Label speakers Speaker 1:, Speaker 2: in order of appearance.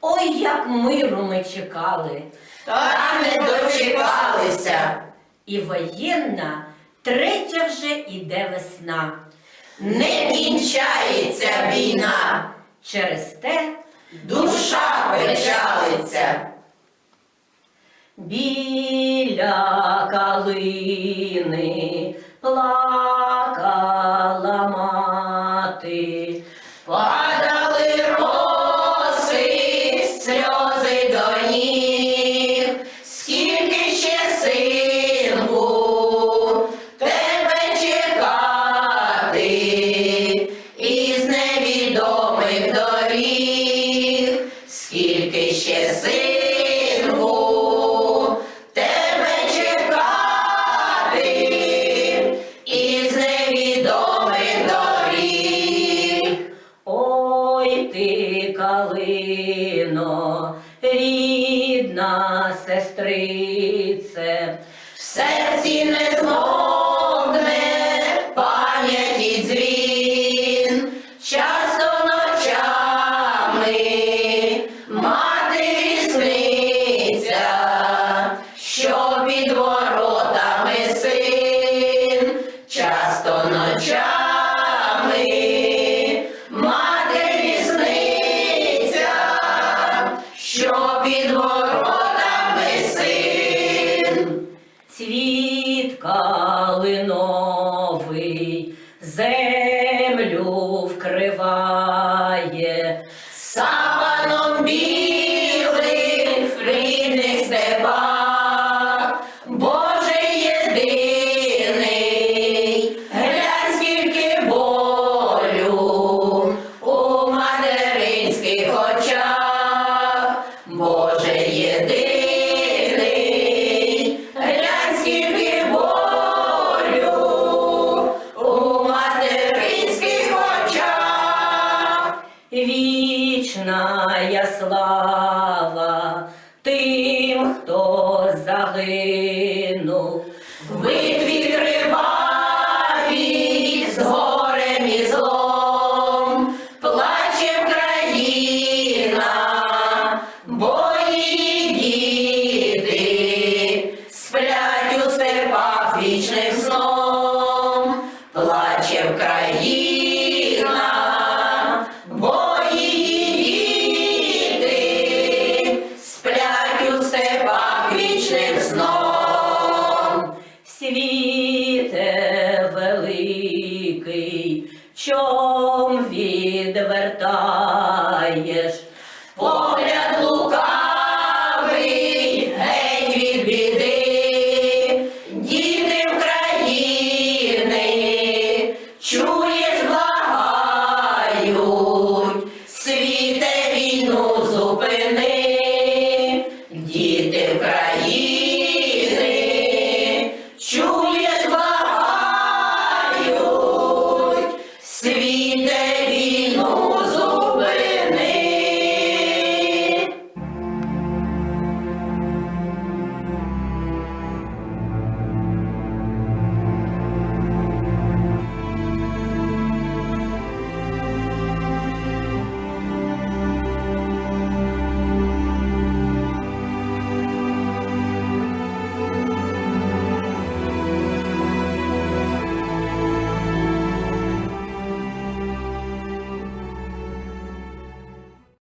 Speaker 1: Ой, як миру ми чекали.
Speaker 2: Та не дочекалися.
Speaker 1: І воєнна третя вже іде весна.
Speaker 2: Не кінчається війна,
Speaker 1: Через те
Speaker 2: душа печалиться.
Speaker 1: біля калини сестрице,
Speaker 2: В серці не змовкне
Speaker 1: вкриває.
Speaker 2: Саваном білим в рідних степах, Боже єдиний, глянь скільки болю у материнських слава тим, хто загинув. Витві криваві з горем і
Speaker 1: злом, плаче країна, бо її діти сплять у серпах вічних сном, плаче країна. чом відвертаєш.